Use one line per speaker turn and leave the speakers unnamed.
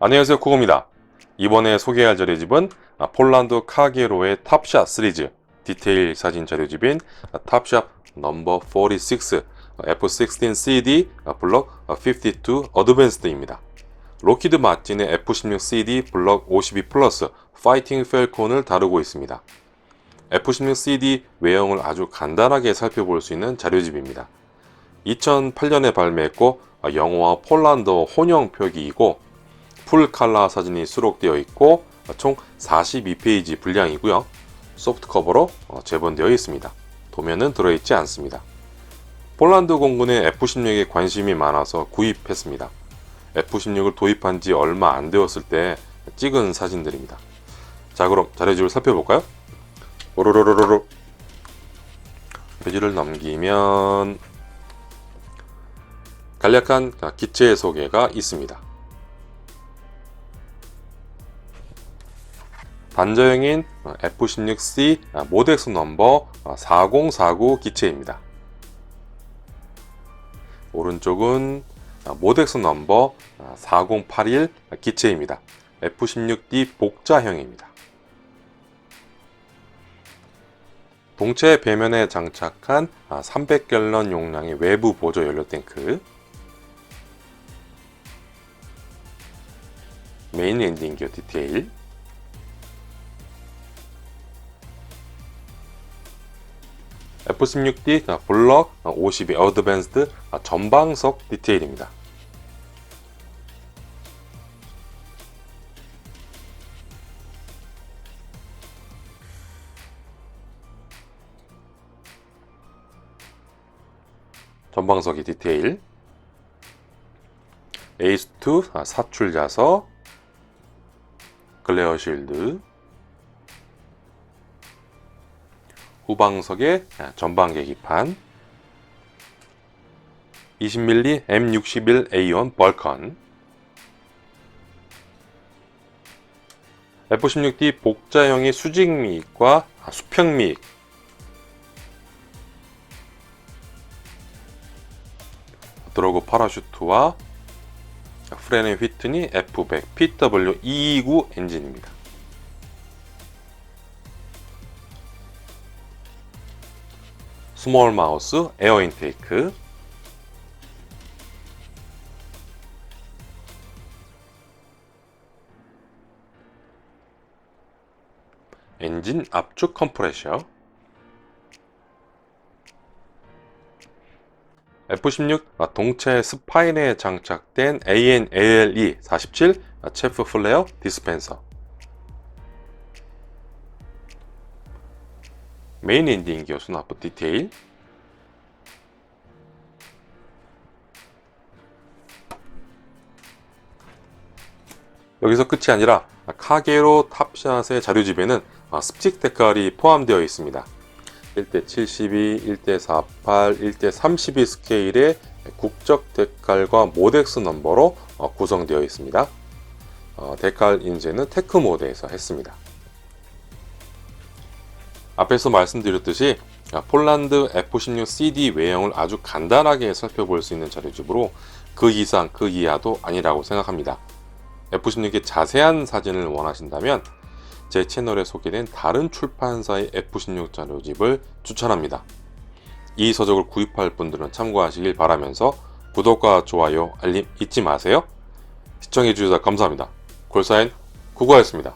안녕하세요 쿠고입니다. 이번에 소개할 자료집은 아, 폴란드 카게로의 탑샷 시리즈 디테일 사진 자료집인 아, 탑샷 넘버 46 F16 CD 블럭 52 어드밴스드입니다. 로키드 마틴의 F16 CD 블럭 52 플러스 파이팅 펠콘을 다루고 있습니다. F16 CD 외형을 아주 간단하게 살펴볼 수 있는 자료집입니다. 2008년에 발매했고 아, 영어와 폴란드어 혼용 표기이고 풀 칼라 사진이 수록되어 있고 아, 총 42페이지 분량이고요. 소프트 커버로 어, 재본되어 있습니다. 도면은 들어있지 않습니다. 폴란드 공군의 F-16에 관심이 많아서 구입했습니다. F-16을 도입한 지 얼마 안 되었을 때 찍은 사진들입니다. 자 그럼 자료집을 살펴볼까요? 오로로로로로 페이지를 넘기면 간략한 기체 소개가 있습니다. 반저형인 F-16C 모덱스 넘버 4049 기체입니다. 오른쪽은 모덱스 넘버 4081 기체입니다. F-16D 복자형입니다. 동체 배면에 장착한 300갤런 용량의 외부 보조 연료 탱크 메인 엔딩 기어 디테일 F16D 블럭 52 어드밴스드 전방석 디테일입니다. 전방석의 디테일 에이스2 사출 자석 글레어 실드 후방석의 전방 계기판. 20mm M61A1 벌컨. F16D 복자형의 수직 미익과 수평 미익. 드로그 파라슈트와 프레네 휘트니 F100 PW229 엔진입니다. 스몰 마우스 에어 인테이크. 엔진 압축 컴프레셔. F16 동체 스파인에 장착된 ANALE 47 체프 플레어 디스펜서 메인 엔딩 기어 수납부 디테일 여기서 끝이 아니라 카게로 탑샷의 자료집에는 습직 데칼이 포함되어 있습니다. 1대 72, 1대 48, 1대 32 스케일의 국적 데칼과 모덱스 넘버로 어, 구성되어 있습니다. 어, 데칼 인쇄는 테크 모드에서 했습니다. 앞에서 말씀드렸듯이 아, 폴란드 F16 CD 외형을 아주 간단하게 살펴볼 수 있는 자료집으로 그 이상 그 이하도 아니라고 생각합니다. F16의 자세한 사진을 원하신다면 제 채널에 소개된 다른 출판사의 F16 자료집을 추천합니다. 이 서적을 구입할 분들은 참고하시길 바라면서 구독과 좋아요, 알림 잊지 마세요. 시청해주셔서 감사합니다. 골사인 구구하였습니다.